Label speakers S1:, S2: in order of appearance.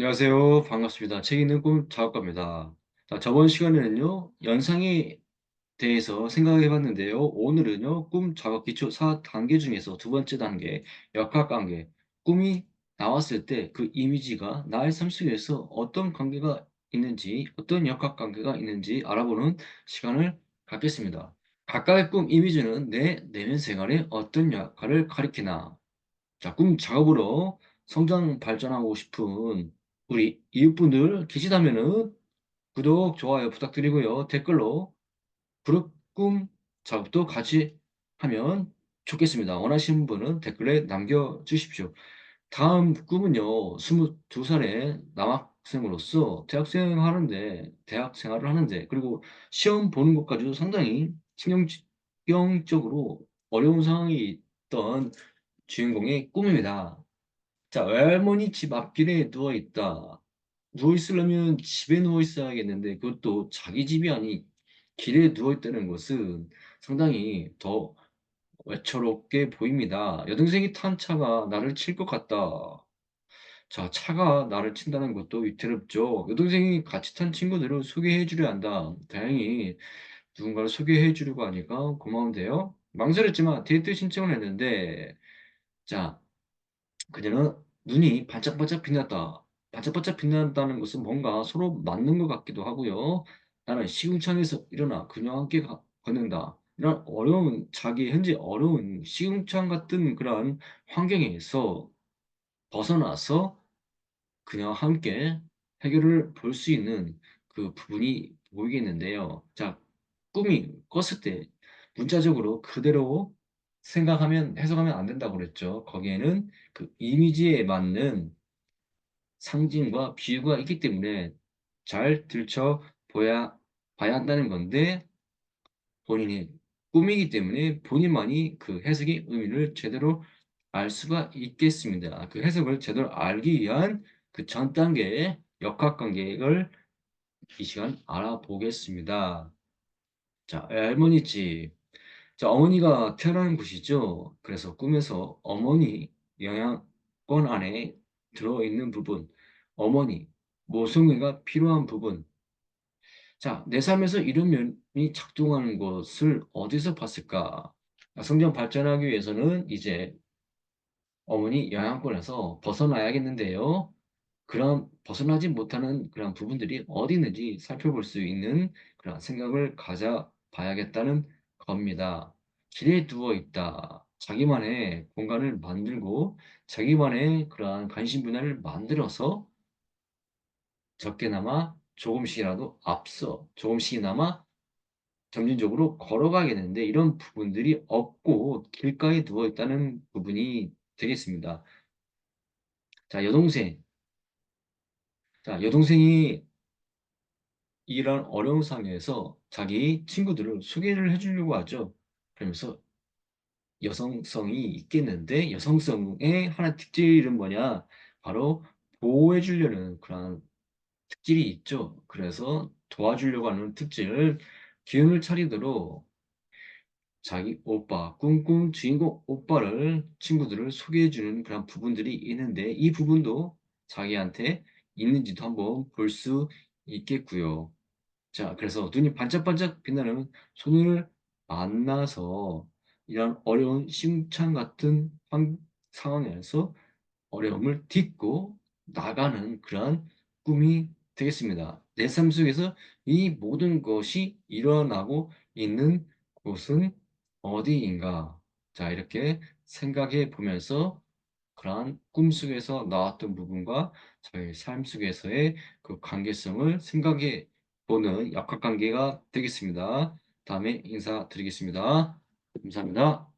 S1: 안녕하세요. 반갑습니다. 책 읽는 꿈 작업가입니다. 자, 저번 시간에는요, 연상에 대해서 생각해 봤는데요. 오늘은요, 꿈 작업 기초 4단계 중에서 두 번째 단계, 역학 관계. 꿈이 나왔을 때 그 이미지가 나의 삶 속에서 어떤 관계가 있는지, 어떤 역학 관계가 있는지 알아보는 시간을 갖겠습니다. 각각의 꿈 이미지는 내 내면 생활에 어떤 역할을 가리키나, 자, 꿈 작업으로 성장 발전하고 싶은 우리 이웃분들 계시다면은 구독, 좋아요 부탁드리고요. 댓글로 그룹 꿈 작업도 같이 하면 좋겠습니다. 원하시는 분은 댓글에 남겨주십시오. 다음 꿈은요, 22살의 남학생으로서 대학생 하는데, 대학 생활을 하는데, 그리고 시험 보는 것까지도 상당히 신경적으로 어려운 상황이 있던 주인공의 꿈입니다. 자, 외할머니 집 앞길에 누워 있다. 누워 있으려면 집에 누워 있어야겠는데 그것도 자기 집이 아닌 길에 누워 있다는 것은 상당히 더 외초롭게 보입니다. 여동생이 탄 차가 나를 칠 것 같다. 자, 차가 나를 친다는 것도 위태롭죠. 여동생이 같이 탄 친구들을 소개해 주려 한다. 다행히 누군가를 소개해 주려고 하니까 고마운데요. 망설였지만 데이트 신청을 했는데 자, 그녀는 눈이 반짝반짝 빛났다. 반짝반짝 빛난다는 것은 뭔가 서로 맞는 것 같기도 하고요. 나는 시궁창에서 일어나 그녀와 함께 가- 걷는다. 이런 어려운 자기 현재 어려운 시궁창 같은 그런 환경에서 벗어나서 그녀와 함께 해결을 볼 수 있는 그 부분이 보이겠는데요. 자, 꿈이 꿨을 때 문자적으로 그대로 생각하면 해석하면 안 된다고 그랬죠. 거기에는 그 이미지에 맞는 상징과 비유가 있기 때문에 잘 들춰 보야 봐야 한다는 건데 본인의 꿈이기 때문에 본인만이 그 해석의 의미를 제대로 알 수가 있겠습니다. 그 해석을 제대로 알기 위한 그 전 단계의 역학관계를 이 시간 알아보겠습니다. 자, 할머니 집. 자, 어머니가 태어나는 곳이죠. 그래서 꿈에서 어머니 영양권 안에 들어있는 부분, 어머니, 모성애가 필요한 부분. 자, 내 삶에서 이런 면이 작동하는 것을 어디서 봤을까? 성장 발전하기 위해서는 이제 어머니 영향권에서 벗어나야겠는데요. 그런 벗어나지 못하는 그런 부분들이 어디 있는지 살펴볼 수 있는 그런 생각을 가져봐야겠다는 겁니다. 길에 누워 있다. 자기만의 공간을 만들고 자기만의 그러한 관심 분야를 만들어서 적게나마 조금씩이라도 앞서 조금씩이나마 점진적으로 걸어가겠는데 이런 부분들이 없고 길가에 누워 있다는 부분이 되겠습니다. 자, 여동생. 자, 여동생이 이런 어려운 상황에서 자기 친구들을 소개를 해 주려고 하죠. 그러면서 여성성이 있겠는데 여성성의 하나 특질은 뭐냐? 바로 보호해 주려는 그런 특질이 있죠. 그래서 도와주려고 하는 특질을 기운을 차리도록 자기 오빠, 꿈꿈 주인공 오빠를 친구들을 소개해 주는 그런 부분들이 있는데 이 부분도 자기한테 있는지도 한번 볼 수 있겠고요. 자, 그래서 눈이 반짝반짝 빛나는 소녀를 만나서 이런 어려운 심창 같은 환- 상황에서 어려움을 딛고 나가는 그런 꿈이 되겠습니다. 내 삶 속에서 이 모든 것이 일어나고 있는 곳은 어디인가? 자, 이렇게 생각해 보면서 그러한 꿈 속에서 나왔던 부분과 저희 삶 속에서의 그 관계성을 생각해 보는 역학관계가 되겠습니다. 다음에 인사드리겠습니다. 감사합니다.